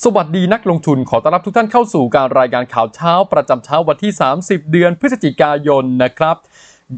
สวัสดีนักลงทุนขอต้อนรับทุกท่านเข้าสู่การรายงานข่าวเช้า ประจำเช้าวันที่ 30 เดือนพฤศจิกายนนะครับ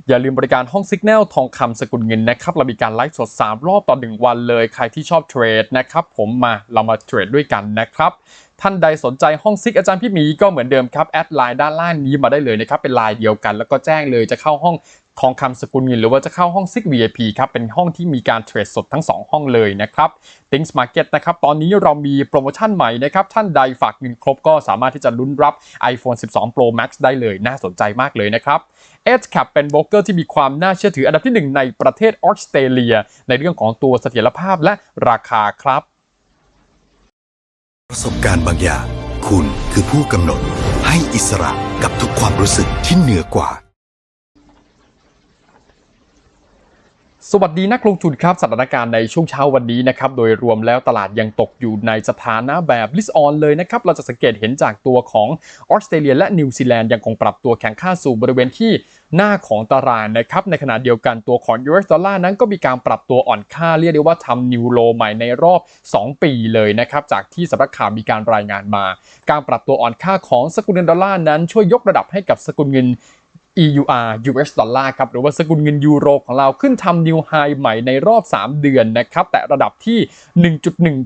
อย่าลืมบริการห้องซิกแนลทองคำสกุลเงินนะครับ เรามีการไลฟ์สด 3 รอบต่อ 1 วันเลย ใครที่ชอบเทรดนะครับผมมาเรามาเทรดด้วยกันนะครับ ท่านใดสนใจห้องซิกอาจารย์พี่หมีก็เหมือนเดิมครับ แอดไลน์ด้านล่างนี้มาได้เลยนะครับ เป็นไลน์เดียวกัน แล้วก็แจ้งเลยจะเข้าห้อง ทองคำสกุลเงินหรือว่าจะเข้าห้องซิก VIP ครับ เป็นห้องที่มีการเทรดสดทั้ง 2 ห้องเลยนะครับ Things Market นะครับ ตอนนี้เรามีโปรโมชั่นใหม่นะครับ ท่านใดฝากเงินครบก็สามารถที่จะลุ้นรับ iPhone 12 Pro Max ได้เลยน่าสนใจมากเลยนะครับ Edge Cap เป็นโบรกเกอร์ที่มีความน่าเชื่อถืออันดับที่ 1 ในประเทศออสเตรเลีย ในเรื่องของตัวเสถียรภาพและราคาครับ ประสบการณ์บางอย่าง คุณคือผู้กำหนดให้อิสระกับทุกความรู้สึกที่เหนือกว่า สวัสดีนักลงทุนครับสถานการณ์ในช่วงเช้าวันนี้นะครับโดยรวมแล้วตลาดยังตกอยู่ในสถานะแบบลิสออนเลยนะครับเราจะสังเกตเห็นจากตัวของออสเตรเลียและนิวซีแลนด์ยังคงปรับตัวแข็งค่าสู่บริเวณที่หน้าของตารางนะครับในขณะเดียวกันตัวของ US ดอลลาร์นั้นก็มีการปรับตัวอ่อนค่าเรียกได้ว่าทำนิวโลใหม่ในรอบ 2 ปีเลยนะครับจากที่สำนักข่าวมีการรายงานมา การปรับตัวอ่อนค่าของสกุลเงินดอลลาร์นั้นช่วยยกระดับให้กับสกุลเงิน EUR US ดอลลาร์ครับหรือว่าสกุลเงินยูโรของเราขึ้นทำนิวไฮใหม่ในรอบ 3 เดือนนะครับแต่ระดับที่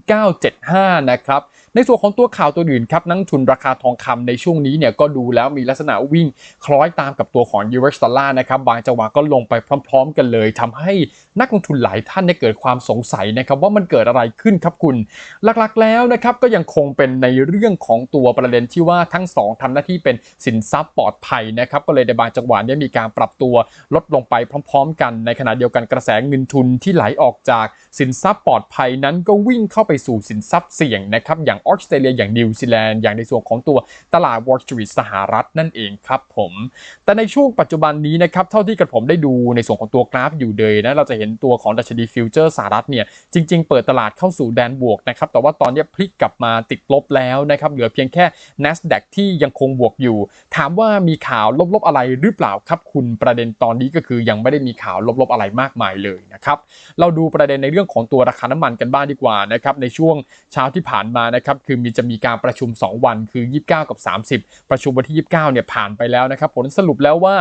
1.1975 นะครับในส่วนของตัวข่าวตัวอื่นครับนักทุนราคาทองคำในช่วงนี้เนี่ยก็ดูแล้วมีลักษณะวิ่งคล้อยตามกับตัวของ US ดอลลาร์นะครับบางจังหวะก็ลงไปพร้อม ๆ กันเลยทำให้นักลงทุนหลายท่านได้เกิดความสงสัยนะครับว่ามันเกิดอะไรขึ้นครับคุณ หลักๆแล้วนะครับก็ยังคงเป็นในเรื่องของตัวประเด็นที่ว่าทั้งสองทำหน้าที่เป็นสินทรัพย์ปลอดภัยนะครับก็เลยในบางจังหวะนี้มีการปรับตัวลดลงไปพร้อม ๆ กัน ในขณะเดียวกันกระแสเงินทุนที่ไหลออกจากสินทรัพย์ปลอดภัยนั้นก็วิ่งเข้าไปสู่สินทรัพย์เสี่ยงนะครับอย่างออสเตรเลียอย่างนิวซีแลนด์อย่างในส่วนของตัวตลาด Wall Street สหรัฐนั่นเองครับผม แต่ในช่วงปัจจุบันนี้นะครับเท่าที่กระผมได้ดูในส่วนของตัวกราฟอยู่เลยนะเราจะเห็นตัวของดัชนีฟิวเจอร์สหรัฐเนี่ยจริง ๆ เปิดตลาดเข้าสู่แดนบวกนะครับแต่ว่าตอนนี้พลิกกลับมาติดลบแล้วนะครับเหลือเพียงแค่ NASDAQ ที่ยังคงบวกอยู่ ถามว่ามีข่าวลบๆอะไรหรือเปล่าครับคุณประเด็นตอนนี้ก็คือยังไม่ได้มีข่าวลบๆอะไรมากมายเลยนะครับเราดูประเด็นในเรื่องของตัวราคาน้ำมันกันบ้างดีกว่านะครับในช่วงเช้าที่ผ่านมานะครับคือมีจะมีการประชุม 2 วันคือ 29 กับ 30 ประชุมวันที่ 29เนี่ยผ่านไปแล้วนะครับผลสรุปแล้วว่า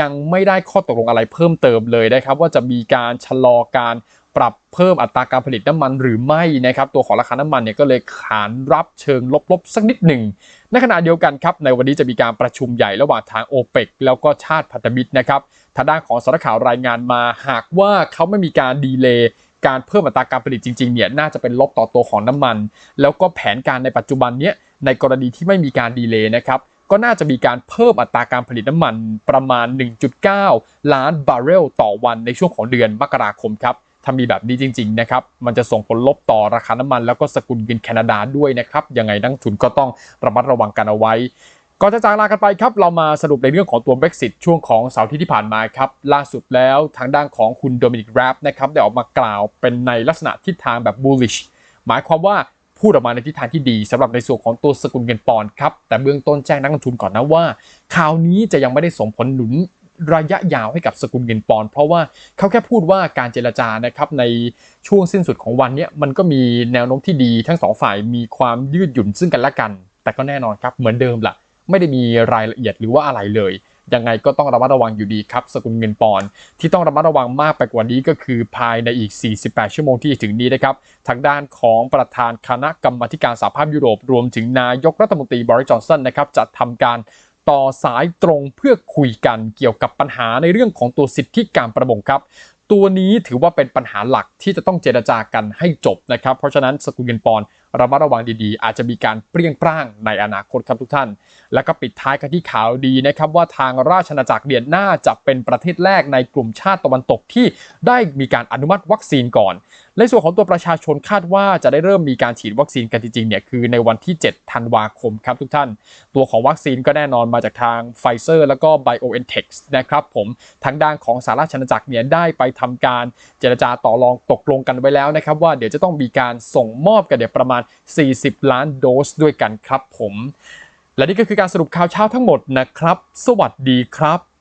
ยังไม่ได้ข้อตกลงอะไรเพิ่มเติมเลยนะครับว่าจะมีการชะลอการ ปรับเพิ่มอัตราการผลิตน้ำมันหรือไม่นะครับตัวของราคาน้ำมันเนี่ยก็เลยขานรับเชิงลบๆสักนิดหนึ่งในขณะเดียวกันครับในวันนี้จะมีการประชุมใหญ่ระหว่างทางโอเปกแล้วก็ชาติพันธมิตรนะครับทางด้านของสารข่าวรายงานมาหากว่าเขาไม่มีการดีเลย์การเพิ่มอัตราการผลิตจริงๆเนี่ยน่าจะเป็นลบต่อตัวของน้ำมัน แล้วก็แผนการในปัจจุบันเนี้ยในกรณีที่ไม่มีการดีเลย์นะครับก็น่าจะมีการเพิ่มอัตราการผลิตน้ำมันประมาณ 1.9 ล้านบาร์เรลต่อวันในช่วงของเดือนมกราคมครับ ถ้ามีแบบนี้จริงๆนะครับมันจะส่งผลลบต่อราคาน้ำมัน แล้วก็สกุลเงินแคนาดาด้วยนะครับยังไงนักทุนก็ต้องระมัดระวังกันเอาไว้ก่อนจะจากลากันไปครับเรามาสรุปในเรื่องของตัว Brexit ช่วงของเสาร์ที่ที่ผ่านมาครับล่าสุดแล้วทางด้านของคุณโดมินิกแรปนะครับได้ออกมากล่าวเป็นในลักษณะทิศทางแบบ bullish หมายความว่าพูดออกมาในทิศทางที่ดีสำหรับในส่วนของตัวสกุลเงินปอนด์ครับแต่เบื้องต้นแจ้งนักลงทุนก่อนนะว่าข่าวนี้จะยังไม่ได้ส่งผลหนุน ระยะยาวให้กับสกุลเงินปอนด์เพราะว่าเขาแค่พูดว่าการเจรจานะครับในช่วงสิ้นสุดของวันนี้มันก็มีแนวโน้มที่ดีทั้งสองฝ่ายมีความยืดหยุ่นซึ่งกันและกัน แต่ก็แน่นอนครับเหมือนเดิมล่ะ ไม่ได้มีรายละเอียดหรือว่าอะไรเลยยังไงก็ต้องระมัดระวังอยู่ดีครับ สกุลเงินปอนด์ที่ต้องระมัดระวังมากไปกว่านี้ก็คือภายในอีก 48 ชั่วโมงที่ถึงนี้นะครับ ทางด้านของประธานคณะกรรมาธิการสหภาพยุโรป รวมถึงนายกรัฐมนตรีบริจอนสันนะครับจะทำการ ต่อสายตรงเพื่อคุยกันเกี่ยวกับปัญหาในเรื่องของตัวสิทธิการประมงครับ ตัวนี้ถือว่าเป็นปัญหาหลักที่จะต้องเจรจากันให้จบนะครับ เพราะฉะนั้นสกุลเงินปอน ระมัดระวังดีๆ อาจจะมีการเปรี้ยงปร้างในอนาคตครับทุกท่าน แล้วก็ปิดท้ายกันที่ข่าวดีนะครับว่าทางราชอาณาจักรเดียนน่าจะเป็นประเทศแรกในกลุ่มชาติตะวันตกที่ได้มีการอนุมัติวัคซีนก่อน ในส่วนของตัวประชาชนคาดว่าจะได้เริ่มมีการฉีดวัคซีนกันจริงๆเนี่ยคือในวันที่ 7 ธันวาคมครับทุกท่าน ตัวของวัคซีนก็แน่นอนมาจากทางไฟเซอร์แล้วก็ BioNTech นะครับผมทางด้านของสหราชอาณาจักรเนี่ยได้ไปทำการเจรจาต่อรองตกลงกันไว้แล้วนะครับว่าเดี๋ยวจะต้องมีการส่งมอบกันเดี๋ยวประมาณ40 ล้านโดสด้วยกันครับผม และนี่ก็คือการสรุปข่าวเช้าทั้งหมดนะครับ สวัสดีครับ